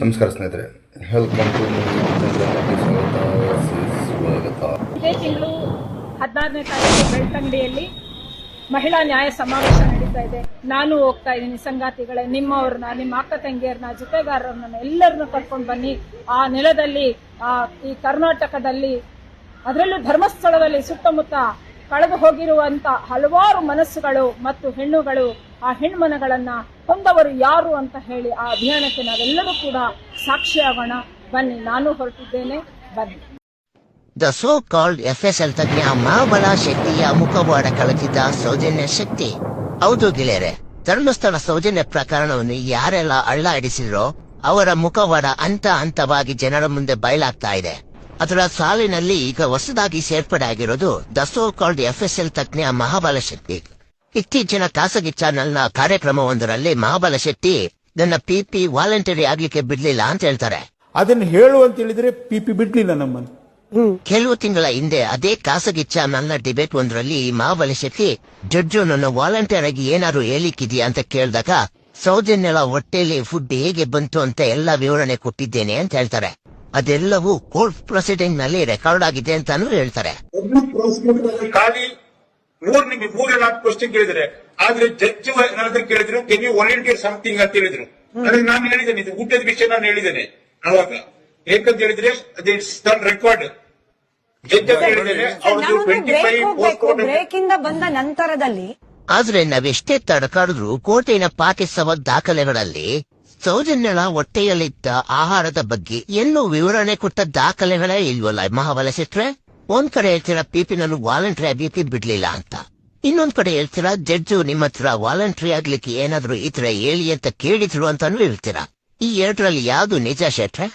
ನಮಸ್ಕಾರ ಸ್ನೇಹಿತರೆ. Welcome to ಸ್ವಾಗತ ಇದೇ ತಿಂಗಳು ಹದಿನಾರನೇ ತಾರೀಕು ಬೆಳ್ತಂಗಡಿಯಲ್ಲಿ ಮಹಿಳಾ ನ್ಯಾಯ ಸಮಾವೇಶ ನಡೀತಾ ಇದೆ. ನಾನು ಹೋಗ್ತಾ ಇದ್ದೀನಿ. ಸಂಗಾತಿಗಳೇ, ನಿಮ್ಮವ್ರನ್ನ, ನಿಮ್ಮ ಅಕ್ಕ ತಂಗಿಯರನ್ನ, ಜೊತೆಗಾರರನ್ನ, ಎಲ್ಲರನ್ನ ಕರ್ಕೊಂಡು ಬನ್ನಿ. ಆ ನೆಲದಲ್ಲಿ, ಆ, ಈ ಕರ್ನಾಟಕದಲ್ಲಿ, ಅದರಲ್ಲೂ ಧರ್ಮಸ್ಥಳದಲ್ಲಿ ಸುತ್ತಮುತ್ತ ಕಳೆದು ಹೋಗಿರುವಂತ ಹಲವಾರು ಮನಸ್ಸುಗಳು ಮತ್ತು ಹೆಣ್ಣುಗಳು ಆ ಹೆಣ್ಮನಗಳನ್ನ ಹೊಂದವರು ಯಾರು ಅಂತ ಹೇಳಿ ಆ ಅಭಿಯಾನಕ್ಕೆ ನಾವೆಲ್ಲರೂ ಕೂಡ ಸಾಕ್ಷಿಯಾಗೋಣ. ಬನ್ನಿ, ನಾನು ಹೊರಟಿದ್ದೇನೆ. ಬನ್ನಿ. ದ ಸೋ ಕಾಲ್ಡ್ ಎಲ್ ತಜ್ಞ ಮಹಾಬಲ ಶೆಟ್ಟಿಯ ಮುಖವಾಡ ಕಳೆದಿದ್ದ ಸೌಜನ್ಯ ಶಕ್ತಿ. ಹೌದು ಗೆಳೆಯರೆ, ಧರ್ಮಸ್ಥಳ ಸೌಜನ್ಯ ಪ್ರಕರಣವನ್ನು ಯಾರೆಲ್ಲ ಅಳ್ಳ ಹಿಡಿಸಿದ್ರೋ ಅವರ ಮುಖವಾಡ ಹಂತ ಹಂತವಾಗಿ ಜನರ ಮುಂದೆ ಬಯಲಾಗ್ತಾ ಇದೆ. ಅದರ ಸಾಲಿನಲ್ಲಿ ಈಗ ಹೊಸದಾಗಿ ಸೇರ್ಪಡೆ ಆಗಿರೋದು ದ ಸೋ ಕಾಲ್ಡ್ ಎಲ್ ತಜ್ಞ ಮಹಾಬಲ ಶೆಟ್ಟಿ ಇತ್ತೀಚಿನ ಖಾಸಗಿ ಚಾನೆಲ್ನ ಕಾರ್ಯಕ್ರಮವೊಂದರಲ್ಲಿ ಮಹಾಬಲ ಶೆಟ್ಟಿ ನನ್ನ ಪಿಪಿ ವಾಲಂಟರಿ ಆಗ್ಲಿಕ್ಕೆ ಬಿಡ್ಲಿಲ್ಲ ಅಂತ ಹೇಳ್ತಾರೆ. ಅದನ್ನು ಹೇಳು ಅಂತ ಹೇಳಿದ್ರೆ ಪಿಪಿ ಪಿ ಬಿಡ್ಲಿಲ್ಲ ನಮ್ಮನ್ನು. ಕೆಲವು ತಿಂಗಳ ಹಿಂದೆ ಅದೇ ಖಾಸಗಿ ಚಾನಲ್ನ ಡಿಬೇಟ್ ಒಂದರಲ್ಲಿ ಮಹಾಬಲ ಶೆಟ್ಟಿ ಜಡ್ಜು ನನ್ನ ವಾಲಂಟಿಯರ್ ಆಗಿ ಏನಾದ್ರು ಹೇಳಿಕ್ಕಿದ್ಯಾ ಅಂತ ಕೇಳಿದಾಗ ಸೌಜನ್ಯಳ ಹೊಟ್ಟೆಯಲ್ಲಿ ಫುಡ್ ಹೇಗೆ ಬಂತು ಅಂತ ಎಲ್ಲ ವಿವರಣೆ ಕೊಟ್ಟಿದ್ದೇನೆ ಅಂತ ಹೇಳ್ತಾರೆ. ಅದೆಲ್ಲವೂ ಕೋರ್ಟ್ ಪ್ರೊಸೀಡಿಂಗ್ನಲ್ಲಿ ರೆಕಾರ್ಡ್ ಆಗಿದೆ ಅಂತಾನು ಹೇಳ್ತಾರೆ. ಮೂರ್ ನಿಮ್ಗೆ ಮೂರ್ ನಾಲ್ಕು ಕ್ವಶನ್ ಕೇಳಿದ್ರೆ ಆದ್ರೆ ಜಡ್ಜ್ ಏನಾದ್ರು ಕೇಳಿದ್ರು ಕೆನ್ ಯು ವಾಲಂಟಿಯರ್ ಸಮಥಿಂಗ್ ಅಂತ ಹೇಳಿದ್ರು. ಅದಕ್ಕೆ ನಾನು ಹೇಳಿದ್ದೇನೆ ಇದು ಊಟದ ವಿಷಯ ನಾನು ಹೇಳಿದ್ದೇನೆ. ಅವಾಗ ಏಕಂತ ಹೇಳಿದ್ರೆ ಅದೇ ಡನ್ ರೆಕಾರ್ಡ್ ಬ್ರೇಕ್ ಇಂದ ಬಂದ ನಂತರದಲ್ಲಿ ಆದ್ರೆ ನಾವೆಷ್ಟೇ ತಡಕಾಡಿದ್ರು ಕೋಟೆಯ ಪಾಕಿಸ್ತವ ದಾಖಲೆಗಳಲ್ಲಿ ಸೌಜನ್ಯಳ ಹೊಟ್ಟೆಯಲ್ಲಿದ್ದ ಆಹಾರದ ಬಗ್ಗೆ ಎಲ್ಲೂ ವಿವರಣೆ ಕೊಟ್ಟ ದಾಖಲೆಗಳೇ ಇಲ್ವಲ್ಲ ಮಹಾಬಲ ಶೆಟ್ರೆ ಒಂದ್ ಕಡೆ ಹೇಳ್ತೀರಾ ಪಿಪಿ ನಾನು ವಾಲಂಟ್ರಿ ಆಗ್ಲಿಕ್ಕೆ ಬಿಡ್ಲಿಲ್ಲ ಅಂತ. ಇನ್ನೊಂದ್ ಕಡೆ ಹೇಳ್ತೀರಾ ಜಡ್ಜು ನಿಮ್ಮ ಹತ್ರ ವಾಲಂಟ್ರಿ ಆಗ್ಲಿಕ್ಕೆ ಏನಾದ್ರು ಈ ತರ ಹೇಳಿ ಅಂತ ಕೇಳಿದ್ರು ಅಂತಾನು ಹೇಳ್ತೀರಾ? ಈ ಎರಡರಲ್ಲಿ ಯಾವ್ದು ನಿಜ ಶೆಟ್ರೆ?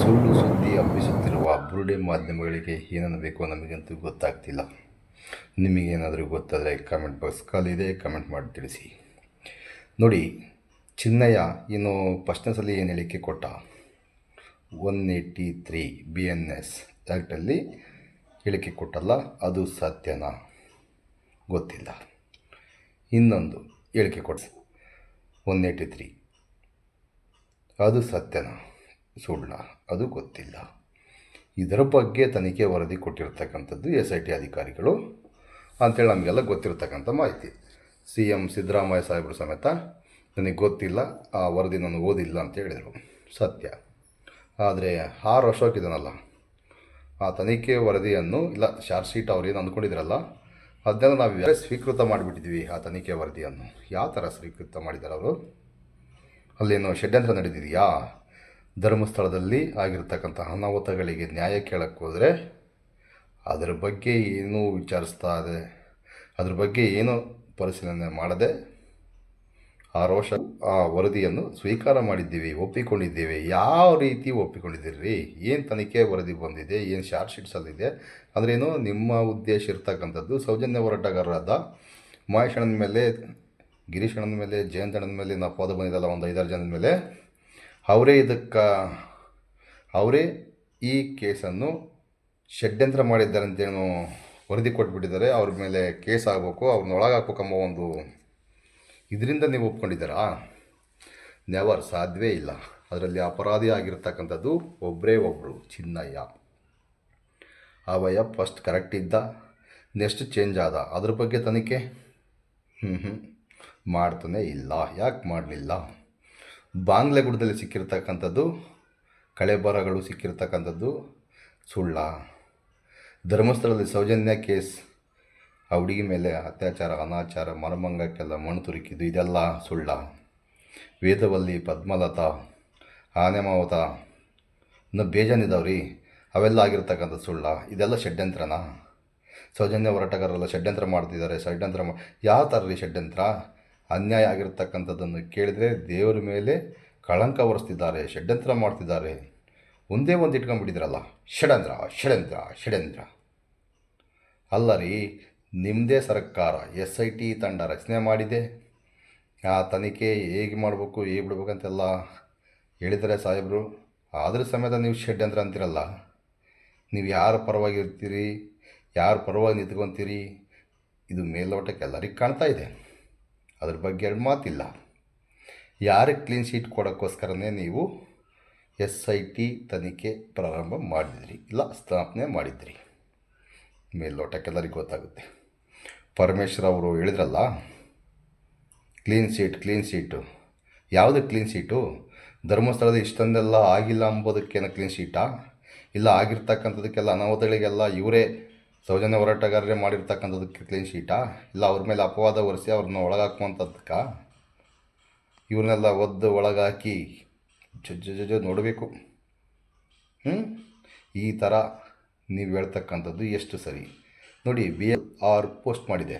ಸುಳ್ಳು ಸುದ್ದಿ ಹಬ್ಬಿಸುತ್ತಿರುವ ಬುರುಡೆ ಮಾಧ್ಯಮಗಳಿಗೆ ಏನನ್ನಬೇಕು ನಮಗಂತೂ ಗೊತ್ತಾಗ್ತಿಲ್ಲ. ನಿಮಗೇನಾದರೂ ಗೊತ್ತಾದರೆ ಕಮೆಂಟ್ ಬಾಕ್ಸ್ ಕಾಲಿದೆ ಕಮೆಂಟ್ ಮಾಡಿ ತಿಳಿಸಿ. ನೋಡಿ, ಚಿನ್ನಯ್ಯ ಏನು ಫಸ್ಟ್ನೇ ಸಲ ಏನು ಹೇಳಿಕೆ ಕೊಟ್ಟ? One eighty three B N S ಆ್ಯಕ್ಟಲ್ಲಿ ಹೇಳಿಕೆ ಕೊಟ್ಟಲ್ಲ, ಅದು ಸತ್ಯನಾ? ಗೊತ್ತಿಲ್ಲ. ಇನ್ನೊಂದು ಹೇಳಿಕೆ ಕೊಡಿಸಿ. One eighty three. ಅದು ಸತ್ಯನ? ಸುಳ್ಳ. ಅದು ಗೊತ್ತಿಲ್ಲ. ಇದರ ಬಗ್ಗೆ ತನಿಖೆ ವರದಿ ಕೊಟ್ಟಿರ್ತಕ್ಕಂಥದ್ದು ಎಸ್ ಐ ಟಿ ಅಧಿಕಾರಿಗಳು ಅಂಥೇಳಿ ನಮಗೆಲ್ಲ ಗೊತ್ತಿರತಕ್ಕಂಥ ಮಾಹಿತಿ. ಸಿ ಎಂ ಸಿದ್ದರಾಮಯ್ಯ ಸಾಹೇಬರು ಸಮೇತ, ನನಗೆ ಗೊತ್ತಿಲ್ಲ, ಆ ವರದಿ ನಾನು ಓದಿಲ್ಲ ಅಂತ ಹೇಳಿದರು. ಸತ್ಯ. ಆದರೆ ಆರು ಅಶೋಕ್ ಇದನ್ನಲ್ಲ ಆ ತನಿಖೆ ವರದಿಯನ್ನು, ಇಲ್ಲ ಚಾರ್ಜ್ ಶೀಟ್ ಅವ್ರು ಏನು ಅಂದ್ಕೊಂಡಿದ್ರಲ್ಲ ಅದನ್ನೆಲ್ಲ ನಾವು ಸ್ವೀಕೃತ ಮಾಡಿಬಿಟ್ಟಿದ್ವಿ, ಆ ತನಿಖೆ ವರದಿಯನ್ನು. ಯಾವ ಥರ ಸ್ವೀಕೃತ ಮಾಡಿದ್ದಾರೆ ಅವರು? ಅಲ್ಲೇನು ಷಡ್ಯಂತ್ರ ನಡೆದಿದೆಯಾ? ಧರ್ಮಸ್ಥಳದಲ್ಲಿ ಆಗಿರ್ತಕ್ಕಂಥ ಅನಾಹುತಗಳಿಗೆ ನ್ಯಾಯ ಕೇಳಕ್ಕೆ ಹೋದರೆ ಅದರ ಬಗ್ಗೆ ಏನೂ ವಿಚಾರಿಸ್ತಾ ಇದೆ, ಅದ್ರ ಬಗ್ಗೆ ಏನೂ ಪರಿಶೀಲನೆ ಮಾಡದೆ ಆ ರೋಷ, ಆ ವರದಿಯನ್ನು ಸ್ವೀಕಾರ ಮಾಡಿದ್ದೀವಿ, ಒಪ್ಪಿಕೊಂಡಿದ್ದೇವೆ. ಯಾವ ರೀತಿ ಒಪ್ಪಿಕೊಂಡಿದ್ದೀರಿ? ಏನು ತನಿಖೆ ವರದಿ ಬಂದಿದೆ? ಏನು ಶಾರ್ಟ್ ಶೀಟ್ಸಲ್ಲಿದೆ ಅಂದ್ರೇನು ನಿಮ್ಮ ಉದ್ದೇಶ ಇರ್ತಕ್ಕಂಥದ್ದು ಸೌಜನ್ಯ ಹೋರಾಟಗಾರರಾದ ಮಹೇಶ್ ಅಣ್ಣನ ಮೇಲೆ ಗಿರೀಶ್ ಮೇಲೆ ಜಯಂತ್ ಮೇಲೆ, ನಾವು ಪದ ಬಂದಿದ್ದಲ್ಲ ಒಂದು ಐದಾರು ಜನದ ಮೇಲೆ, ಅವರೇ ಇದಕ್ಕೆ, ಅವರೇ ಈ ಕೇಸನ್ನು ಷಡ್ಯಂತ್ರ ಮಾಡಿದ್ದಾರೆ ಅಂತೇನು ವರದಿ ಕೊಟ್ಬಿಟ್ಟಿದ್ದಾರೆ. ಅವ್ರ ಮೇಲೆ ಕೇಸ್ ಆಗಬೇಕು, ಅವ್ರನ್ನ ಒಳಗೆ ಹಾಕ್ಬೇಕಂಬ ಒಂದು ಇದರಿಂದ ನೀವು ಒಪ್ಕೊಂಡಿದ್ದೀರಾ? ನೆವರ್ ಸಾಧ್ಯವೇ ಇಲ್ಲ. ಅದರಲ್ಲಿ ಅಪರಾಧಿ ಆಗಿರ್ತಕ್ಕಂಥದ್ದು ಒಬ್ಬರೇ ಒಬ್ಬರು ಚಿನ್ನಯ್ಯ. ಅವಯ ಫಸ್ಟ್ ಕರೆಕ್ಟ್ ಇದ್ದ ನೆಕ್ಸ್ಟ್ ಚೇಂಜ್ ಆದ. ಅದ್ರ ಬಗ್ಗೆ ತನಿಖೆ? ಹ್ಞೂ ಹ್ಞೂ ಮಾಡ್ತಾನೆ ಇಲ್ಲ. ಯಾಕೆ ಮಾಡಲಿಲ್ಲ? ಬಾಂಗ್ಲೆಗುಡದಲ್ಲಿ ಸಿಕ್ಕಿರ್ತಕ್ಕಂಥದ್ದು, ಕಳೆಬರಗಳು ಸಿಕ್ಕಿರ್ತಕ್ಕಂಥದ್ದು ಸುಳ್ಳ. ಧರ್ಮಸ್ಥಳದಲ್ಲಿ ಸೌಜನ್ಯ ಕೇಸ್. ಆ ಹುಡುಗಿ ಮೇಲೆ ಅತ್ಯಾಚಾರ, ಅನಾಚಾರ ಮರಮಂಗಕ್ಕೆಲ್ಲ ಮಣ್ಣು ತುರುಕಿದ್ದು, ಇದೆಲ್ಲ ಸುಳ್ಳ. ವೇದವಲ್ಲಿ ಪದ್ಮಲತಾ, ಆನೆಮಾವತ, ಇನ್ನೂ ಬೇಜಾನಿದಾವ್ರಿ, ಅವೆಲ್ಲ ಆಗಿರ್ತಕ್ಕಂಥ ಸುಳ್ಳ. ಇದೆಲ್ಲ ಷಡ್ಯಂತ್ರನಾ? ಸೌಜನ್ಯ ಹೋರಾಟಗಾರರೆಲ್ಲ ಷಡ್ಯಂತ್ರ ಮಾಡ್ತಿದ್ದಾರೆ. ಷಡ್ಯಂತ್ರ ಮಾ ಯಾವ ಥರ ರೀ ಷಡ್ಯಂತ್ರ? ಅನ್ಯಾಯ ಆಗಿರ್ತಕ್ಕಂಥದ್ದನ್ನು ಕೇಳಿದರೆ ದೇವರ ಮೇಲೆ ಕಳಂಕ ಹೊರಿಸ್ತಿದ್ದಾರೆ, ಷಡ್ಯಂತ್ರ ಮಾಡ್ತಿದ್ದಾರೆ. ಒಂದೇ ಒಂದು ಇಟ್ಕೊಂಡ್ಬಿಟ್ಟಿದ್ರಲ್ಲ. ಷಡ್ಯಂತ್ರ ಷಡ್ಯಂತ್ರ ಷಡ್ಯಂತ್ರ. ಅಲ್ಲ ರೀ ನಿಮ್ಮದೇ ಸರ್ಕಾರ, ಎಸ್ ಐ ಟಿ ತಂಡ ರಚನೆ ಮಾಡಿದೆ. ಆ ತನಿಖೆ ಹೇಗೆ ಮಾಡಬೇಕು, ಹೇಗೆ ಬಿಡ್ಬೇಕಂತೆಲ್ಲ ಹೇಳಿದ್ದಾರೆ ಸಾಹೇಬರು. ಆದರೂ ಸಮೇತ ನೀವು ಷಡ್ಯಂತ್ರ ಅಂತಿರಲ್ಲ. ನೀವು ಯಾರ ಪರವಾಗಿ ಇರ್ತೀರಿ, ಯಾರ ಪರವಾಗಿ ನಿಂತ್ಕೊತೀರಿ, ಇದು ಮೇಲ್ನೋಟಕ್ಕೆ ಎಲ್ಲರಿಗೆ ಕಾಣ್ತಾ ಇದೆ. ಅದ್ರ ಬಗ್ಗೆ ಎರಡು ಮಾತಿಲ್ಲ. ಯಾರಿಗೆ ಕ್ಲೀನ್ ಶೀಟ್ ಕೊಡೋಕ್ಕೋಸ್ಕರನೇ ನೀವು ಎಸ್ ಐ ಟಿ ತನಿಖೆ ಪ್ರಾರಂಭ ಮಾಡಿದ್ರಿ, ಇಲ್ಲ ಸ್ಥಾಪನೆ ಮಾಡಿದ್ರಿ. ಮೇಲ್ನೋಟಕ್ಕೆಲ್ಲರಿಗೂ ಗೊತ್ತಾಗುತ್ತೆ. ಪರಮೇಶ್ವರ್ ಅವರು ಹೇಳಿದ್ರಲ್ಲ ಕ್ಲೀನ್ ಶೀಟ್ ಕ್ಲೀನ್ ಸೀಟು ಯಾವುದು ಕ್ಲೀನ್ ಸೀಟು ಧರ್ಮಸ್ಥಳದ ಇಷ್ಟೊಂದೆಲ್ಲ ಆಗಿಲ್ಲ ಅಂಬೋದಕ್ಕೇನು ಕ್ಲೀನ್ ಶೀಟಾ ಇಲ್ಲ ಆಗಿರ್ತಕ್ಕಂಥದಕ್ಕೆಲ್ಲ ಅನಾಹುತಗಳಿಗೆಲ್ಲ ಇವರೇ ಸೌಜನ್ಯ ಹೋರಾಟಗಾರರೇ ಮಾಡಿರ್ತಕ್ಕಂಥದಕ್ಕೆ ಕ್ಲೀನ್ ಶೀಟಾ ಇಲ್ಲ ಅವ್ರ ಮೇಲೆ ಅಪವಾದ ಒರೆಸಿ ಅವ್ರನ್ನ ಒಳಗಾಕುವಂಥದ್ದಕ್ಕ? ಇವ್ರನ್ನೆಲ್ಲ ಒದ್ದು ಒಳಗಾಕಿ ಜಜ್ಜ ನೋಡಬೇಕು. ಹ್ಞೂ ಈ ಥರ ನೀವು ಹೇಳ್ತಕ್ಕಂಥದ್ದು ಎಷ್ಟು ಸರಿ? ನೋಡಿ ಬಿ ಎಲ್ ಆರ್ ಪೋಸ್ಟ್ ಮಾಡಿದೆ.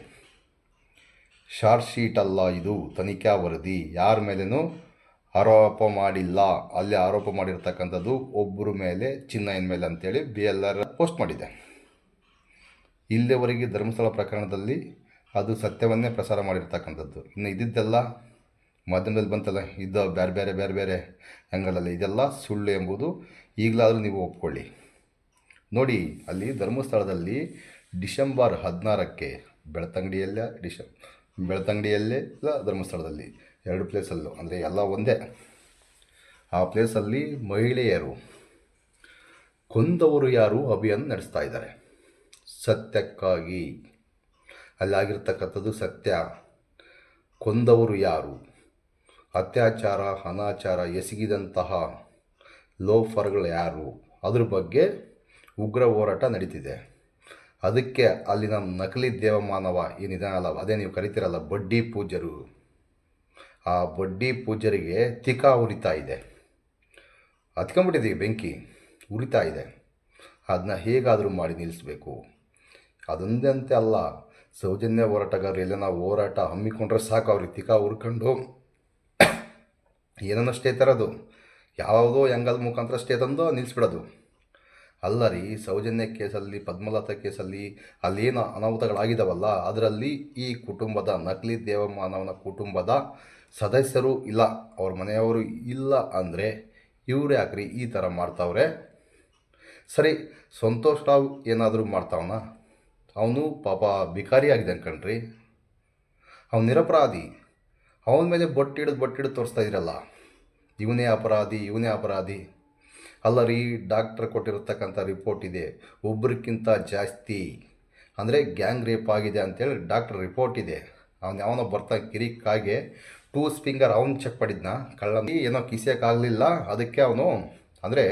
ಶಾರ್ಟ್ ಶೀಟ್ ಅಲ್ಲ ಇದು, ತನಿಖಾ ವರದಿ. ಯಾರ ಮೇಲೇನೂ ಆರೋಪ ಮಾಡಿಲ್ಲ. ಅಲ್ಲಿ ಆರೋಪ ಮಾಡಿರ್ತಕ್ಕಂಥದ್ದು ಒಬ್ಬರ ಮೇಲೆ ಚಿನ್ನಯನ ಮೇಲೆ ಅಂತೇಳಿ ಬಿ ಎಲ್ ಆರ್ ಪೋಸ್ಟ್ ಮಾಡಿದೆ. ಇಲ್ಲಿವರೆಗೆ ಧರ್ಮಸ್ಥಳ ಪ್ರಕರಣದಲ್ಲಿ ಅದು ಸತ್ಯವನ್ನೇ ಪ್ರಸಾರ ಮಾಡಿರ್ತಕ್ಕಂಥದ್ದು. ಇನ್ನು ಇದ್ದಿದ್ದೆಲ್ಲ ಮಾಧ್ಯಮದಲ್ಲಿ ಬಂತಲ್ಲ ಇದ್ದ ಬೇರೆ ಬೇರೆ ಬೇರೆ ಬೇರೆ ಆ್ಯಂಗಲಲ್ಲಿ ಇದೆಲ್ಲ ಸುಳ್ಳು ಎಂಬುದು ಈಗಲಾದರೂ ನೀವು ಒಪ್ಕೊಳ್ಳಿ. ನೋಡಿ, ಅಲ್ಲಿ ಧರ್ಮಸ್ಥಳದಲ್ಲಿ ಡಿಸೆಂಬರ್ ಹದಿನಾರಕ್ಕೆ ಬೆಳ್ತಂಗಡಿಯಲ್ಲೇ, ಡಿಸೆಂ, ಬೆಳ್ತಂಗಡಿಯಲ್ಲೇ ಇಲ್ಲ, ಧರ್ಮಸ್ಥಳದಲ್ಲಿ. ಎರಡು ಪ್ಲೇಸಲ್ಲೂ ಅಂದರೆ ಎಲ್ಲ ಒಂದೇ. ಆ ಪ್ಲೇಸಲ್ಲಿ ಮಹಿಳೆಯರು, ಕೊಂದವರು ಯಾರು ಅಭಿಯಾನ ನಡೆಸ್ತಾ ಇದ್ದಾರೆ. ಸತ್ಯಕ್ಕಾಗಿ. ಅಲ್ಲಾಗಿರ್ತಕ್ಕಂಥದ್ದು ಸತ್ಯ. ಕೊಂದವರು ಯಾರು? ಅತ್ಯಾಚಾರ, ಅನಾಚಾರ ಎಸಗಿದಂತಹ ಲೋಫರ್ಗಳು ಯಾರು? ಅದ್ರ ಬಗ್ಗೆ ಉಗ್ರ ಹೋರಾಟ ನಡೀತಿದೆ. ಅದಕ್ಕೆ ಅಲ್ಲಿನ ನಕಲಿ ದೇವಮಾನವ ಏನಿದಾನಲ್ಲ ಅದೇ ನೀವು ಕರಿತೀರಲ್ಲ, ಬಡ್ಡಿ ಪೂಜರು ಆ ಬಡ್ಡಿ ಪೂಜರಿಗೆ ತಿಕಾ ಉರಿತಾ ಇದೆ. ಹತ್ಕೊಂಡ್ಬಿಟ್ಟಿದೆ ಬೆಂಕಿ, ಉರಿತಾ ಇದೆ. ಅದನ್ನ ಹೇಗಾದರೂ ಮಾಡಿ ನಿಲ್ಲಿಸಬೇಕು. ಅದೊಂದಂತೆ ಅಲ್ಲ, ಸೌಜನ್ಯ ಹೋರಾಟಗಾರರು ಎಲ್ಲ ನಾವು ಹೋರಾಟ ಹಮ್ಮಿಕೊಂಡ್ರೆ ಸಾಕು, ಅವ್ರಿಗೆ ತಿಕಾ ಉರ್ಕೊಂಡು. ಏನನ್ನಷ್ಟೇ ತರೋದು? ಯಾವುದೋ ಹೆಂಗಲ್ ಮುಖಾಂತರ ಸ್ಟೇ ತಂದು ನಿಲ್ಲಿಸ್ಬಿಡೋದು ಅಲ್ಲ ರೀ, ಸೌಜನ್ಯ ಕೇಸಲ್ಲಿ, ಪದ್ಮಲತಾ ಕೇಸಲ್ಲಿ ಅಲ್ಲೇನು ಅನಾಹುತಗಳಾಗಿದ್ದಾವಲ್ಲ ಅದರಲ್ಲಿ ಈ ಕುಟುಂಬದ ನಕಲಿ ದೇವಮಾನವನ ಕುಟುಂಬದ ಸದಸ್ಯರು ಇಲ್ಲ, ಅವ್ರ ಮನೆಯವರು ಇಲ್ಲ ಅಂದರೆ ಇವ್ರು ಯಾಕ್ರಿ ಈ ಥರ ಮಾಡ್ತಾವ್ರೆ? ಸರಿ, ಸಂತೋಷ್ ರಾವ್ ಏನಾದರೂ ಮಾಡ್ತಾವನ? ಅವನು ಪಾಪ ಭಿಕಾರಿ ಆಗಿದೆ ಅನ್ಕಣ್ರಿ ಅವನು ನಿರಪರಾಧಿ. ಅವನ ಮೇಲೆ ಬೊಟ್ಟಿಡಿದು ಬೊಟ್ಟಿಡಿದು ತೋರಿಸ್ತಾ ಇದ್ರಲ್ಲ. ಇವನೇ ಅಪರಾಧಿ ಇವನೇ ಅಪರಾಧಿ. ಅಲ್ಲ ರೀ ಡಾಕ್ಟ್ರ್ ಕೊಟ್ಟಿರತಕ್ಕಂಥ ರಿಪೋರ್ಟ್ ಇದೆ. ಒಬ್ರಿಗಿಂತ ಜಾಸ್ತಿ ಅಂದರೆ ಗ್ಯಾಂಗ್ ರೇಪ್ ಆಗಿದೆ ಅಂತೇಳಿ ಡಾಕ್ಟ್ರ್ ರಿಪೋರ್ಟ್ ಇದೆ. ಅವ್ನು ಯಾವನೋ ಬರ್ತಾ ಕಿರಿಕಾಗೆ ಟೂ ಫಿಂಗರ್ ಅವ್ನು ಚೆಕ್ ಮಾಡಿದ್ನ. ಕಳ್ಳ ಏನೋ ಕಿಸಿಯೋಕ್ಕಾಗಲಿಲ್ಲ ಅದಕ್ಕೆ ಅವನು ಅಂದರೆ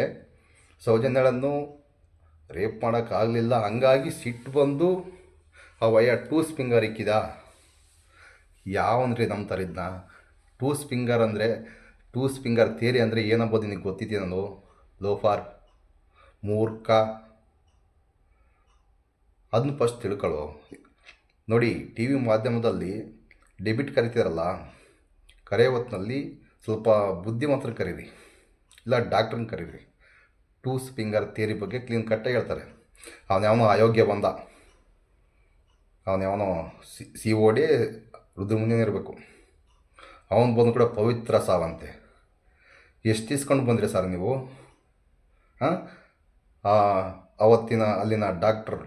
ಸೌಜನ್ಯಳನ್ನು ರೇಪ್ ಮಾಡೋಕ್ಕಾಗಲಿಲ್ಲ. ಹಂಗಾಗಿ ಸಿಟ್ಟು ಬಂದು ಆ ವಯ್ಯ ಟೂ ಫಿಂಗರ್ ಇಕ್ಕಿದ. ಯಾವನ್ರಿ ನಮ್ಮ ತರಿದ್ನ ಟೂ ಫಿಂಗರ್ ಅಂದರೆ, ಟೂ ಫಿಂಗರ್ ಥೇರಿ ಅಂದರೆ ಏನಂಬೋದು ನಿನಗೆ ಗೊತ್ತಿದೆಯಾ ನಾನು? ಲೋಫಾರ್, ಮೂರ್ಖ. ಅದನ್ನು ಫಸ್ಟ್ ತಿಳ್ಕೊಳ್ಳೋ ನೋಡಿ ಟಿ ವಿ ಮಾಧ್ಯಮದಲ್ಲಿ ಡೆಬಿಟ್ ಕರಿತೀರಲ್ಲ ಕರೆಯೋ ಹೊತ್ತಿನಲ್ಲಿ ಸ್ವಲ್ಪ ಬುದ್ಧಿವಂತರು ಕರೀರಿ, ಇಲ್ಲ ಡಾಕ್ಟ್ರನ್ನ ಕರೀರಿ. ಟೂಸ್ ಫಿಂಗರ್ ಥಿಯರಿ ಬಗ್ಗೆ ಕ್ಲೀನ್ ಕಟ್ಟಾಗಿ ಹೇಳ್ತಾರೆ. ಅವನು ಯಾವನೋ ಅಯೋಗ್ಯ ಬಂದ. ಅವನ್ಯಾವನೋ ಸಿ ಸಿ ಓ ಡಿ ರುದ್ರಮುನಿಯನ್ ಇರಬೇಕು. ಅವನು ಬಂದು ಕೂಡ ಪವಿತ್ರ ಸಾವಂತೆ. ಎಷ್ಟು ಇಸ್ಕೊಂಡು ಬಂದಿರಿ ಸರ್ ನೀವು? ಅವತ್ತಿನ ಅಲ್ಲಿನ ಡಾಕ್ಟರ್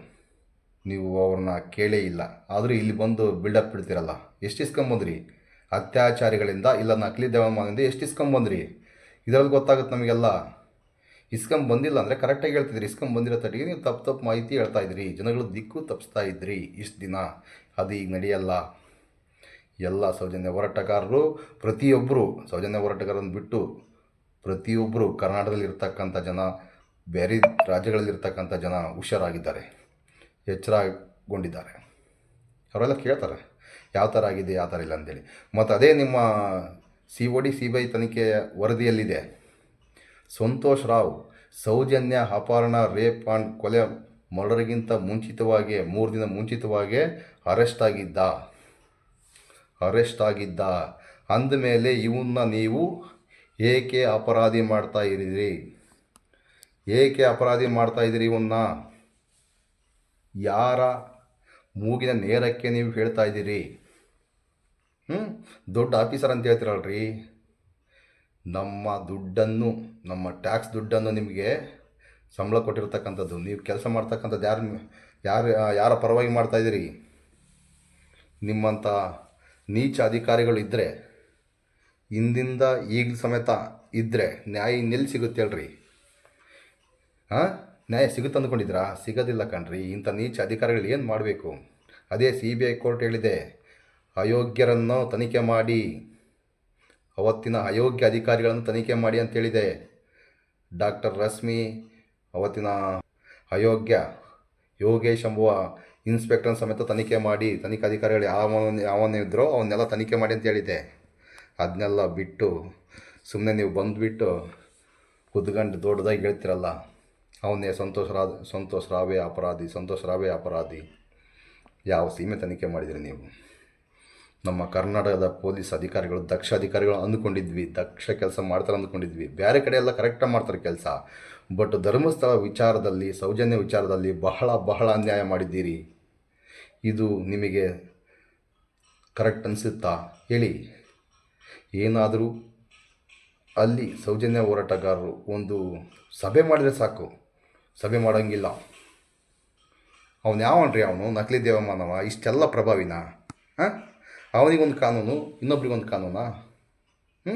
ನೀವು ಅವ್ರನ್ನ ಕೇಳೇ ಇಲ್ಲ. ಆದರೂ ಇಲ್ಲಿ ಬಂದು ಬಿಲ್ಡಪ್ ಬಿಡ್ತೀರಲ್ಲ ಎಷ್ಟು ಇಸ್ಕೊಂಬಂದ್ರಿ ಅತ್ಯಾಚಾರಿಗಳಿಂದ ಇಲ್ಲ ನಕಲಿ ದೇವಮಾನಿಂದ ಎಷ್ಟು ಇಸ್ಕೊಂಬಂದ್ರಿ ಇದರಲ್ಲಿ ಗೊತ್ತಾಗುತ್ತೆ ನಮಗೆಲ್ಲ. ಇಸ್ಕೊಂಬಂದಿಲ್ಲ ಅಂದರೆ ಕರೆಕ್ಟಾಗಿ ಹೇಳ್ತಿದ್ರಿ ಇಸ್ಕೊಂಬಂದಿರೋ ತಟ್ಟಿಗೆ ನೀವು ತಪ್ಪು ತಪ್ಪು ಮಾಹಿತಿ ಹೇಳ್ತಾ ಇದ್ರಿ ಜನಗಳು ದಿಕ್ಕು ತಪ್ಪಿಸ್ತಾ ಇದ್ರಿ ಇಷ್ಟು ದಿನ. ಅದು ಈಗ ನಡೆಯಲ್ಲ. ಎಲ್ಲ ಸೌಜನ್ಯ ಹೋರಾಟಗಾರರು ಪ್ರತಿಯೊಬ್ಬರು ಸೌಜನ್ಯ ಹೋರಾಟಗಾರರನ್ನು ಬಿಟ್ಟು ಪ್ರತಿಯೊಬ್ಬರು ಕರ್ನಾಟಕದಲ್ಲಿ ಇರ್ತಕ್ಕಂಥ ಜನ, ಬೇರೆ ರಾಜ್ಯಗಳಲ್ಲಿರ್ತಕ್ಕಂಥ ಜನ ಹುಷಾರಾಗಿದ್ದಾರೆ, ಎಚ್ಚರಗೊಂಡಿದ್ದಾರೆ. ಅವರೆಲ್ಲ ಕೇಳ್ತಾರೆ, ಯಾವ ಥರ ಆಗಿದೆ, ಯಾವ ಥರ ಇಲ್ಲ ಅಂತೇಳಿ. ಮತ್ತು ಅದೇ ನಿಮ್ಮ C O D C B I ತನಿಖೆಯ ವರದಿಯಲ್ಲಿದೆ. ಸಂತೋಷ್ ರಾವ್, ಸೌಜನ್ಯ ಅಪಹರಣ, ರೇಪ್ ಆ್ಯಂಡ್ ಕೊಲೆ ಮರ್ಡರ್ಗಿಂತ ಮುಂಚಿತವಾಗಿ ಮೂರು ದಿನ ಮುಂಚಿತವಾಗಿ ಅರೆಸ್ಟ್ ಆಗಿದ್ದ. ಅರೆಸ್ಟ್ ಆಗಿದ್ದ. ಅಂದಮೇಲೆ ಇವನ್ನ ನೀವು ಏಕೆ ಅಪರಾಧಿ ಮಾಡ್ತಾ ಇದ್ದೀರಿ? ಏಕೆ ಅಪರಾಧಿ ಮಾಡ್ತಾ ಇದ್ದೀರಿ ಇವನ್ನ ಯಾರ ಮೂಗಿನ ನೇರಕ್ಕೆ ನೀವು ಹೇಳ್ತಾ ಇದ್ದೀರಿ? ಹ್ಞೂ ದೊಡ್ಡ ಆಫೀಸರ್ ಅಂತ ಹೇಳ್ತಿರಲ್ರಿ. ನಮ್ಮ ದುಡ್ಡನ್ನು, ನಮ್ಮ ಟ್ಯಾಕ್ಸ್ ದುಡ್ಡನ್ನು ನಿಮಗೆ ಸಂಬಳ ಕೊಟ್ಟಿರ್ತಕ್ಕಂಥದ್ದು, ನೀವು ಕೆಲಸ ಮಾಡ್ತಕ್ಕಂಥದ್ದು ಯಾರು ಯಾರು, ಯಾರ ಪರವಾಗಿ ಮಾಡ್ತಾಯಿದ್ದೀರಿ ನಿಮ್ಮಂಥ ನೀಚ ಅಧಿಕಾರಿಗಳು ಇದ್ದರೆ ಹಿಂದಿಂದ ಈಗಲೂ ಸಮೇತ ಇದ್ದರೆ ನ್ಯಾಯ ಇನ್ನೆಲ್ಲಿ ಸಿಗುತ್ತೆ ಹೇಳ್ರಿ? ಹಾಂ ನ್ಯಾಯ ಸಿಗುತ್ತೆ ಅಂದ್ಕೊಂಡಿದ್ರಾ? ಸಿಗೋದಿಲ್ಲ ಕಣ್ರಿ. ಇಂಥ ನೀಚ ಅಧಿಕಾರಿಗಳು ಏನು ಮಾಡಬೇಕು? ಅದೇ ಸಿ ಬಿ ಐ ಕೋರ್ಟ್ ಹೇಳಿದೆ, ಅಯೋಗ್ಯರನ್ನು ತನಿಖೆ ಮಾಡಿ, ಅವತ್ತಿನ ಅಯೋಗ್ಯ ಅಧಿಕಾರಿಗಳನ್ನು ತನಿಖೆ ಮಾಡಿ ಅಂತೇಳಿದೆ ಡಾಕ್ಟರ್ ರಶ್ಮಿ, ಅವತ್ತಿನ ಅಯೋಗ್ಯ ಯೋಗೇಶ್ ಎಂಬುವ ಇನ್ಸ್ಪೆಕ್ಟರ್ ಸಮೇತ ತನಿಖೆ ಮಾಡಿ ತನಿಖಾಧಿಕಾರಿಗಳು ಯಾವ ಯಾವನ್ನೇ ಇದ್ದರೋ ಅವನ್ನೆಲ್ಲ ತನಿಖೆ ಮಾಡಿ ಅಂತ ಹೇಳಿದೆ. ಅದನ್ನೆಲ್ಲ ಬಿಟ್ಟು ಸುಮ್ಮನೆ ನೀವು ಬಂದುಬಿಟ್ಟು ಕುದ್ಗಂಡು ದೊಡ್ಡದಾಗಿ ಹೇಳ್ತಿರಲ್ಲ, ಅವನೇ ಸಂತೋಷ ರಾ ಸಂತೋಷ್ ರಾವೇ ಅಪರಾಧಿ ಸಂತೋಷ ರಾವೇ ಅಪರಾಧಿ. ಯಾವ ಸೀಮೆ ತನಿಖೆ ಮಾಡಿದಿರಿ ನೀವು? ನಮ್ಮ ಕರ್ನಾಟಕದ ಪೊಲೀಸ್ ಅಧಿಕಾರಿಗಳು, ದಕ್ಷ ಅಧಿಕಾರಿಗಳು ಅಂದ್ಕೊಂಡಿದ್ವಿ, ದಕ್ಷ ಕೆಲಸ ಮಾಡ್ತಾರೆ ಅಂದ್ಕೊಂಡಿದ್ವಿ. ಬೇರೆ ಕಡೆ ಎಲ್ಲ ಕರೆಕ್ಟಾಗಿ ಮಾಡ್ತಾರೆ ಕೆಲಸ. ಬಟ್ ಧರ್ಮಸ್ಥಳ ವಿಚಾರದಲ್ಲಿ, ಸೌಜನ್ಯ ವಿಚಾರದಲ್ಲಿ ಬಹಳ ಬಹಳ ಅನ್ಯಾಯ ಮಾಡಿದ್ದೀರಿ. ಇದು ನಿಮಗೆ ಕರೆಕ್ಟ್ ಅನಿಸುತ್ತಾ? ಹೇಳಿ. ಏನಾದರೂ? ಅಲ್ಲಿ ಸೌಜನ್ಯ ಹೋರಾಟಗಾರರು ಒಂದು ಸಭೆ ಮಾಡಿದರೆ ಸಾಕು. ಸಭೆ ಮಾಡೋಂಗಿಲ್ಲ. ಅವನು ಯಾವನ್ರಿ ಅವನು? ನಕಲಿ ದೇವಮಾನವ? ಇಷ್ಟೆಲ್ಲ ಪ್ರಭಾವಿನ? ಹಾಂ? ಅವನಿಗೊಂದು ಕಾನೂನು, ಇನ್ನೊಬ್ರಿಗೊಂದು ಕಾನೂನಾ? ಹ್ಞೂ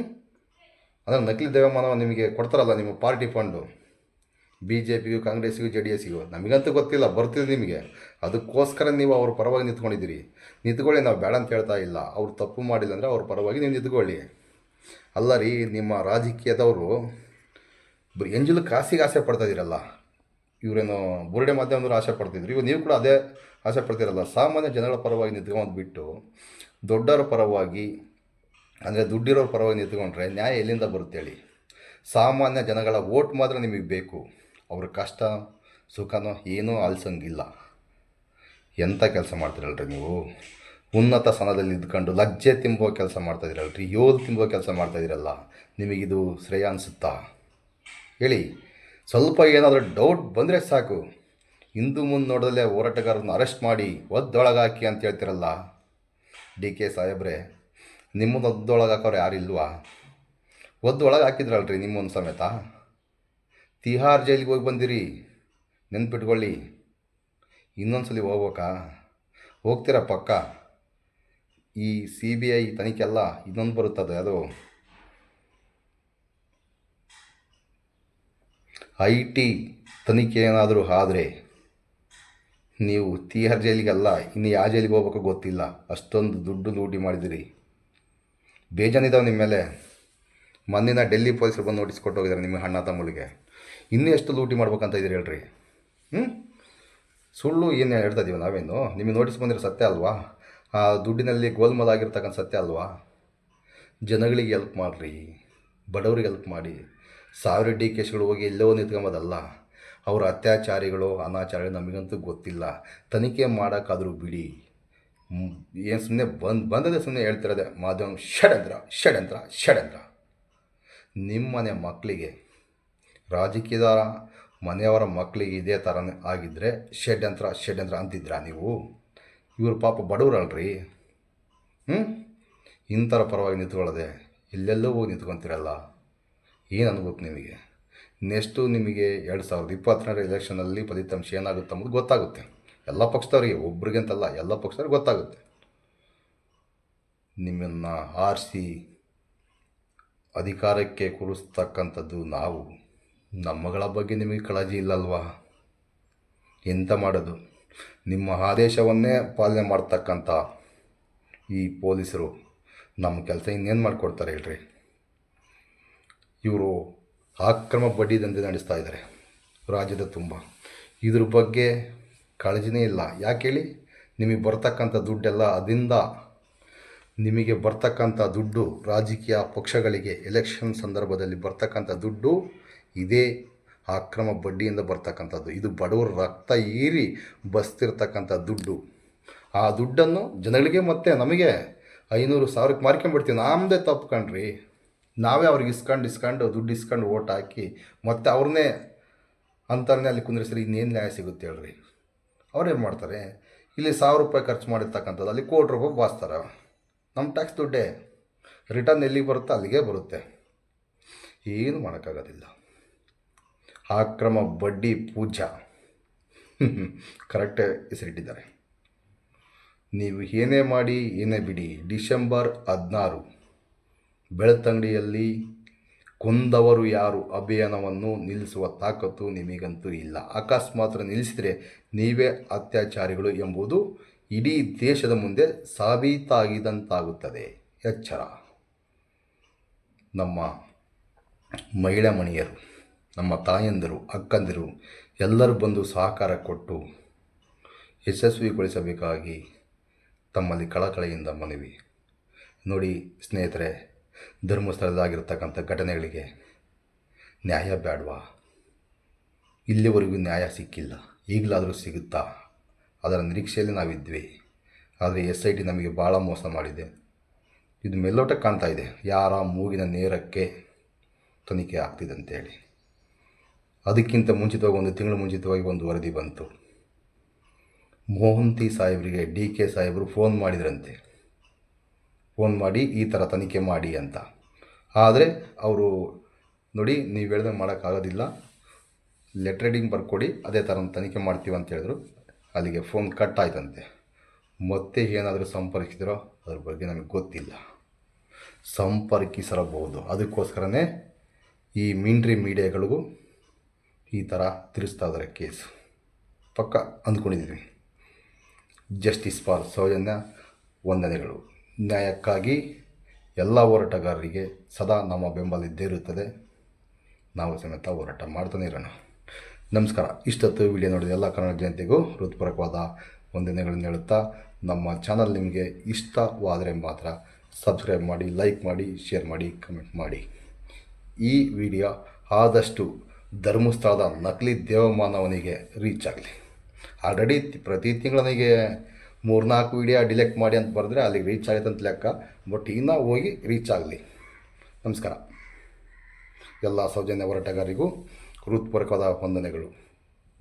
ಅಂದರೆ ನಕಲಿ ದೇವಮಾನವ ನಿಮಗೆ ಕೊಡ್ತಾರಲ್ಲ ನಿಮ್ಮ ಪಾರ್ಟಿ ಫಂಡು? ಬಿ ಜೆ ಪಿಗೂ ಕಾಂಗ್ರೆಸ್ಸಿಗೂ ಜೆ ಡಿ ಎಸ್ಸಿಗೂ? ನಮಗಂತೂ ಗೊತ್ತಿಲ್ಲ, ಬರ್ತಿದೆ ನಿಮಗೆ. ಅದಕ್ಕೋಸ್ಕರ ನೀವು ಅವ್ರ ಪರವಾಗಿ ನಿಂತ್ಕೊಂಡಿದ್ದೀರಿ. ನಿಂತ್ಕೊಳ್ಳಿ, ನಾವು ಬೇಡ ಅಂತ ಹೇಳ್ತಾ ಇಲ್ಲ. ಅವ್ರು ತಪ್ಪು ಮಾಡಿಲ್ಲ ಅಂದರೆ ಅವ್ರ ಪರವಾಗಿ ನೀವು ನಿಂತ್ಕೊಳ್ಳಿ. ಅಲ್ಲ ರೀ, ನಿಮ್ಮ ರಾಜಕೀಯದವರು ಎಂಜಲು ಕಾಸಿಗೆ ಆಸೆ ಪಡ್ತಾ ಇದ್ದೀರಲ್ಲ ಇವರೇನು ಬುರುಡೆ ಮಾಧ್ಯಮದವರು ಆಸೆ ಪಡ್ತಿದ್ರು. ಇವಾಗ ನೀವು ಕೂಡ ಅದೇ ಆಸೆ ಪಡ್ತಿರಲ್ಲ. ಸಾಮಾನ್ಯ ಜನಗಳ ಪರವಾಗಿ ನಿಂತ್ಕೊಂಡು ಬಿಟ್ಟು ದೊಡ್ಡವರ ಪರವಾಗಿ ಅಂದರೆ ದುಡ್ಡಿರೋರ ಪರವಾಗಿ ನಿಂತ್ಕೊಂಡ್ರೆ ನ್ಯಾಯ ಎಲ್ಲಿಂದ ಬರುತ್ತೆ ಹೇಳಿ? ಸಾಮಾನ್ಯ ಜನಗಳ ಓಟ್ ಮಾತ್ರ ನಿಮಗೆ ಬೇಕು. ಅವ್ರ ಕಷ್ಟ, ಸುಖನೋ ಏನೂ ಆಲಿಸಂಗಿಲ್ಲ. ಎಂಥ ಕೆಲಸ ಮಾಡ್ತೀರಲ್ರಿ ನೀವು? ಉನ್ನತ ಸ್ಥಾನದಲ್ಲಿ ಇದ್ಕೊಂಡು ಲಜ್ಜೆ ತಿಂಬೋ ಕೆಲಸ ಮಾಡ್ತಾಯಿದ್ದೀರಲ್ರಿ ಯೋಧ ತಿಂಬೋ ಕೆಲಸ ಮಾಡ್ತಾಯಿದ್ದೀರಲ್ಲ ನಿಮಗಿದು ಶ್ರೇಯ ಅನಿಸುತ್ತಾ? ಹೇಳಿ, ಸ್ವಲ್ಪ ಏನಾದರೂ ಡೌಟ್ ಬಂದರೆ ಸಾಕು. ಹಿಂದೂ ಮುಂದೆ ನೋಡದಲ್ಲೇ ಹೋರಾಟಗಾರರನ್ನು ಅರೆಸ್ಟ್ ಮಾಡಿ ಒದ್ದೊಳಗಾಕಿ ಅಂತ ಹೇಳ್ತಿರಲ್ಲ. ಡಿ ಕೆ ಸಾಹೇಬ್ರೆ, ನಿಮ್ಮನ್ನು ಒದ್ದೊಳಗೆ ಹಾಕೋರು ಯಾರಿಲ್ವಾ ಒದ್ದೊಳಗೆ ಹಾಕಿದ್ರಲ್ರಿ ನಿಮ್ಮೊಂದು ಸಮೇತ. ತಿಹಾರ್ ಜೈಲಿಗೆ ಹೋಗಿ ಬಂದಿರಿ. ನೆನ್ಪಿಟ್ಕೊಳ್ಳಿ. ಇನ್ನೊಂದು ಸಲ ಹೋಗ್ಬೇಕಾ? ಹೋಗ್ತೀರಾ ಪಕ್ಕ? ಈ ಸಿ ಬಿ ಐ ತನಿಖೆಲ್ಲ ಇನ್ನೊಂದು ಬರುತ್ತದೆ ಅದು? ಐ ಟಿ ತನಿಖೆ ಏನಾದರೂ ಆದರೆ ನೀವು ತಿಹಾರ್ ಜೈಲಿಗೆಲ್ಲ, ಇನ್ನು ಯಾವ ಜೈಲಿಗೆ ಹೋಗ್ಬೇಕೋ ಗೊತ್ತಿಲ್ಲ. ಅಷ್ಟೊಂದು ದುಡ್ಡು ಲೂಟಿ ಮಾಡಿದಿರಿ ಬೇಜಾನಿದಾವೆ ನಿಮ್ಮ ಮೇಲೆ. ಮೊನ್ನಿನ ಡೆಲ್ಲಿ ಪೊಲೀಸರು ಬಂದು ನೋಟಿಸ್ ಕೊಟ್ಟು ಹೋಗಿದ್ದಾರೆ ನಿಮ್ಮ ಅಣ್ಣ ತಮ್ಮಳಿಗೆ. ಇನ್ನೂ ಎಷ್ಟು ಲೂಟಿ ಮಾಡ್ಬೇಕಂತ ಇದ್ದೀರಿ ಹೇಳ್ರಿ. ಹ್ಞೂ ಸುಳ್ಳು ಏನು ಹೇಳ್ತಾ ಇದ್ದೀವಿ ನಾವೇನು? ನಿಮಗೆ ನೋಟಿಸ್ ಬಂದಿರೋ ಸತ್ಯ ಅಲ್ವಾ? ಆ ದುಡ್ಡಿನಲ್ಲಿ ಗೋಲ್ಮಾಲ್ ಆಗಿರ್ತಕ್ಕಂಥ ಸತ್ಯ ಅಲ್ವಾ? ಜನಗಳಿಗೆ ಹೆಲ್ಪ್ ಮಾಡಿರಿ, ಬಡವರಿಗೆ ಹೆಲ್ಪ್ ಮಾಡಿ. ಸಾವಿರ ಡಿ ಕೇಸ್ಗಳು ಹೋಗಿ ಎಲ್ಲೋ ನಿಂತ್ಕೊಂಬೋದಲ್ಲ? ಅವರ ಅತ್ಯಾಚಾರಿಗಳು, ಅನಾಚಾರಿಗಳು ನಮಗಂತೂ ಗೊತ್ತಿಲ್ಲ. ತನಿಖೆ ಮಾಡೋಕ್ಕಾದರೂ ಬಿಡಿ. ಏನು ಸುಮ್ಮನೆ ಬಂದು ಬಂದದೇ ಸುಮ್ಮನೆ ಹೇಳ್ತಿರೋದೆ, ಮಾಧ್ಯಮ ಷಡ್ಯಂತ್ರ ಷಡ್ಯಂತ್ರ ಷಡ್ಯಂತ್ರ. ನಿಮ್ಮನೆ ಮಕ್ಕಳಿಗೆ ರಾಜಕೀಯದ ಮನೆಯವರ ಮಕ್ಕಳಿಗೆ ಇದೇ ಥರ ಆಗಿದ್ದರೆ ಷಡ್ಯಂತ್ರ ಷಡ್ಯಂತ್ರ ಅಂತಿದ್ರಾ ನೀವು? ಇವರು ಪಾಪ ಬಡವರಲ್ರಿ. ಹ್ಞೂ ಇಂಥರ ಪರವಾಗಿ ನಿಂತ್ಕೊಳ್ಳದೆ ಎಲ್ಲೆಲ್ಲೋ ಹೋಗಿ ನಿಂತ್ಕೊತೀರಲ್ಲ. ಏನು ಅನ್ಬೇಕು ನಿಮಗೆ? ನೆಕ್ಸ್ಟು ನಿಮಗೆ ಎರಡು ಸಾವಿರದ ಇಪ್ಪತ್ತೆರಡರ ಎಲೆಕ್ಷನಲ್ಲಿ ಫಲಿತಾಂಶ ಏನಾಗುತ್ತೆ ಅನ್ನೋದು ಗೊತ್ತಾಗುತ್ತೆ. ಎಲ್ಲ ಪಕ್ಷದವ್ರಿಗೆ ಒಬ್ರಿಗೆ ಅಂತಲ್ಲ ಎಲ್ಲ ಪಕ್ಷದವ್ರಿಗೆ ಗೊತ್ತಾಗುತ್ತೆ. ನಿಮ್ಮನ್ನು ಆರಿಸಿ ಅಧಿಕಾರಕ್ಕೆ ಕೂರಿಸ್ತಕ್ಕಂಥದ್ದು ನಾವು. ನಮ್ಮಗಳ ಬಗ್ಗೆ ನಿಮಗೆ ಕಾಳಜಿ ಇಲ್ಲಲ್ವಾ? ಎಂತ ಮಾಡೋದು? ನಿಮ್ಮ ಆದೇಶವನ್ನೇ ಪಾಲನೆ ಮಾಡ್ತಕ್ಕಂಥ ಈ ಪೊಲೀಸರು ನಮ್ಮ ಕೆಲಸ ಇನ್ನೇನು ಮಾಡಿಕೊಡ್ತಾರೆ ಹೇಳ್ರಿ. ಇವರು ಅಕ್ರಮ ಬಡ್ಡಿ ದಂಧೆ ನಡೆಸ್ತಾ ಇದ್ದಾರೆ, ರಾಜ್ಯದ ತುಂಬ. ಇದ್ರ ಬಗ್ಗೆ ಕಾಳಜಿನೇ ಇಲ್ಲ. ಯಾಕೆ ಹೇಳಿ? ನಿಮಗೆ ಬರ್ತಕ್ಕಂಥ ದುಡ್ಡೆಲ್ಲ ಅದರಿಂದ ನಿಮಗೆ ಬರ್ತಕ್ಕಂಥ ದುಡ್ಡು ರಾಜಕೀಯ ಪಕ್ಷಗಳಿಗೆ, ಎಲೆಕ್ಷನ್ ಸಂದರ್ಭದಲ್ಲಿ ಬರ್ತಕ್ಕಂಥ ದುಡ್ಡು ಇದೇ ಅಕ್ರಮ ಬಡ್ಡಿಯಿಂದ ಬರ್ತಕ್ಕಂಥದ್ದು. ಇದು ಬಡವರ ರಕ್ತ ಹೀರಿ ಬಸ್ತಿರ್ತಕ್ಕಂಥ ದುಡ್ಡು. ಆ ದುಡ್ಡನ್ನು ಜನಗಳಿಗೆ ಮತ್ತೆ ನಮಗೆ ಐನೂರು ಸಾವಿರಕ್ಕೆ ಮಾರ್ಕೊಂಡ್ಬಿಡ್ತೀವಿ ನಮ್ಮದೇ ತಪ್ಪು ಕಣ್ರಿ. ನಾವೇ ಅವ್ರಿಗೆ ಇಸ್ಕೊಂಡು ಇಸ್ಕೊಂಡು, ದುಡ್ಡು ಇಸ್ಕೊಂಡು ಓಟ್ ಹಾಕಿ ಮತ್ತೆ ಅವ್ರನ್ನೇ ಅಂತರನ್ನೇ ಅಲ್ಲಿ ಕುಂದ್ರಿಸ್ರಿ ಇನ್ನೇನು ನ್ಯಾಯ ಸಿಗುತ್ತೆ ಹೇಳ್ರಿ. ಅವ್ರೇನು ಮಾಡ್ತಾರೆ? ಇಲ್ಲಿ ಸಾವಿರ ರೂಪಾಯಿ ಖರ್ಚು ಮಾಡಿರ್ತಕ್ಕಂಥದ್ದು. ಅಲ್ಲಿ ಕೋಟಿ ರೂಪಾಯಿ ಬಾಸ್ತಾರೆ ನಮ್ಮ ಟ್ಯಾಕ್ಸ್ ದುಡ್ಡೇ. ರಿಟರ್ನ್ ಎಲ್ಲಿಗೆ ಬರುತ್ತೋ? ಅಲ್ಲಿಗೆ ಬರುತ್ತೆ. ಏನು ಮಾಡೋಕ್ಕಾಗೋದಿಲ್ಲ. ಅಕ್ರಮ ಬಡ್ಡಿ ಪೂಜಾ. ಕರೆಕ್ಟ್ ಹೆಸರಿಟ್ಟಿದ್ದಾರೆ. ನೀವು ಏನೇ ಮಾಡಿ, ಏನೇ ಬಿಡಿ. ಡಿಸೆಂಬರ್ ಹದಿನಾರು. ಬೆಳತಂಗಡಿಯಲ್ಲಿ ಕೊಂದವರು ಯಾರು? ಅಭಿಯಾನವನ್ನು ನಿಲ್ಲಿಸುವ ತಾಕತ್ತು ನಿಮಗಂತೂ ಇಲ್ಲ. ಅಕಸ್ಮಾತ್ ನಿಲ್ಲಿಸಿದರೆ ನೀವೇ ಅತ್ಯಾಚಾರಿಗಳು ಎಂಬುದು ಇಡೀ ದೇಶದ ಮುಂದೆ ಸಾಬೀತಾಗಿದಂತಾಗುತ್ತದೆ. ಎಚ್ಚರ. ನಮ್ಮ ಮಹಿಳಾ ಮಣಿಯರು. ನಮ್ಮ ತಾಯಂದಿರು, ಅಕ್ಕಂದಿರು ಎಲ್ಲರೂ ಬಂದು ಸಹಕಾರ ಕೊಟ್ಟು ಯಶಸ್ವಿಗೊಳಿಸಬೇಕಾಗಿ ತಮ್ಮಲ್ಲಿ ಕಳಕಳಿಯಿಂದ ಮನವಿ. ನೋಡಿ ಸ್ನೇಹಿತರೆ, ಧರ್ಮಸ್ಥಳದಾಗಿರ್ತಕ್ಕಂಥ ಘಟನೆಗಳಿಗೆ ನ್ಯಾಯ ಬೇಡವಾ ಇಲ್ಲಿವರೆಗೂ ನ್ಯಾಯ ಸಿಕ್ಕಿಲ್ಲ. ಈಗಲಾದರೂ ಸಿಗುತ್ತಾ? ಅದರ ನಿರೀಕ್ಷೆಯಲ್ಲಿ ನಾವಿದ್ವಿ. ಆದರೆ ಎಸ್ ಐ ಟಿ ನಮಗೆ ಭಾಳ ಮೋಸ ಮಾಡಿದೆ. ಇದು ಮೇಲೋಟ ಕಾಣ್ತಾ ಇದೆ. ಯಾರ ಮೂಗಿನ ನೇರಕ್ಕೆ ತನಿಖೆ ಆಗ್ತಿದೆ ಅಂತೇಳಿ. ಅದಕ್ಕಿಂತ ಮುಂಚಿತವಾಗಿ ಒಂದು ತಿಂಗಳು ಮುಂಚಿತವಾಗಿ ಒಂದು ವರದಿ ಬಂತು. ಮೋಹಂತಿ ಸಾಹೇಬರಿಗೆ ಡಿ ಕೆ ಸಾಹೇಬರು ಫೋನ್ ಮಾಡಿದ್ರಂತೆ. ಫೋನ್ ಮಾಡಿ ಈ ಥರ ತನಿಖೆ ಮಾಡಿ ಅಂತ. ಆದರೆ ಅವರು ನೋಡಿ, ನೀವು ಹೇಳಿದ್ರೆ ಮಾಡೋಕ್ಕಾಗೋದಿಲ್ಲ ಲೆಟ್ರ್ ರೀಡಿಂಗ್ ಬರ್ಕೊಡಿ, ಅದೇ ಥರ ತನಿಖೆ ಮಾಡ್ತೀವಿ ಅಂತ ಹೇಳಿದ್ರು. ಅಲ್ಲಿಗೆ ಫೋನ್ ಕಟ್ ಆಯ್ತಂತೆ. ಮತ್ತೆ ಏನಾದರೂ ಸಂಪರ್ಕಿಸಿದ್ರೋ ಅದ್ರ ಬಗ್ಗೆ ನಮಗೆ ಗೊತ್ತಿಲ್ಲ. ಸಂಪರ್ಕಿಸಿರಬಹುದು. ಅದಕ್ಕೋಸ್ಕರನೇ ಈ ಮಿಂಟ್ರಿ ಮೀಡಿಯಾಗಳಿಗೂ ಈ ಥರ ತಿರುಸ್ತಾ ಇದ್ದಾರೆ ಕೇಸು. ಪಕ್ಕ ಅಂದ್ಕೊಂಡಿದ್ದೀವಿ. ಜಸ್ಟಿಸ್ ಫಾರ್ ಸೌಜನ್ಯ ವಂದನೆಗಳು. ನ್ಯಾಯಕ್ಕಾಗಿ ಎಲ್ಲ ಹೋರಾಟಗಾರರಿಗೆ ಸದಾ ನಮ್ಮ ಬೆಂಬಲ ಇದ್ದೇ ಇರುತ್ತದೆ. ನಾವು ಸಮೇತ ಹೋರಾಟ ಮಾಡ್ತಾನೆ ಇರೋಣ. ನಮಸ್ಕಾರ. ಇಷ್ಟೊತ್ತು ವಿಡಿಯೋ ನೋಡಿದ ಎಲ್ಲ ಕನ್ನಡ ಜನತೆಗೂ ಹೃತ್ಪೂರ್ವಕವಾದ ವಂದನೆಗಳನ್ನು ಹೇಳುತ್ತಾ, ನಮ್ಮ ಚಾನಲ್ ನಿಮಗೆ ಇಷ್ಟವಾದರೆ ಮಾತ್ರ ಸಬ್ಸ್ಕ್ರೈಬ್ ಮಾಡಿ, ಲೈಕ್ ಮಾಡಿ, ಶೇರ್ ಮಾಡಿ, ಕಮೆಂಟ್ ಮಾಡಿ. ಈ ವಿಡಿಯೋ ಆದಷ್ಟು ಧರ್ಮಸ್ಥಳದ ನಕಲಿ ದೇವಮಾನವನಿಗೆ ರೀಚ್ ಆಗಲಿ. ಆಲ್ರೆಡಿ ಪ್ರತಿ ತಿಂಗಳು ನನಗೆ ಮೂರ್ನಾಲ್ಕು ವಿಡಿಯೋ ಡಿಲೆಕ್ಟ್ ಮಾಡಿ ಅಂತ ಬರೆದ್ರೆ ಅಲ್ಲಿಗೆ ರೀಚ್ ಆಗುತ್ತೆ ಅಂತ ಲೆಕ್ಕ ಬಟ್ ಇನ್ನೂ ಹೋಗಿ ರೀಚ್ ಆಗಲಿ. ನಮಸ್ಕಾರ. ಎಲ್ಲ ಸೌಜನ್ಯ ಹೋರಾಟಗಾರರಿಗೂ ಹೃತ್ಪೂರ್ವಕವಾದ ವಂದನೆಗಳು.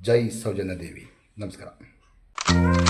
ಜೈ ಸೌಜನ್ಯ ದೇವಿ. ನಮಸ್ಕಾರ.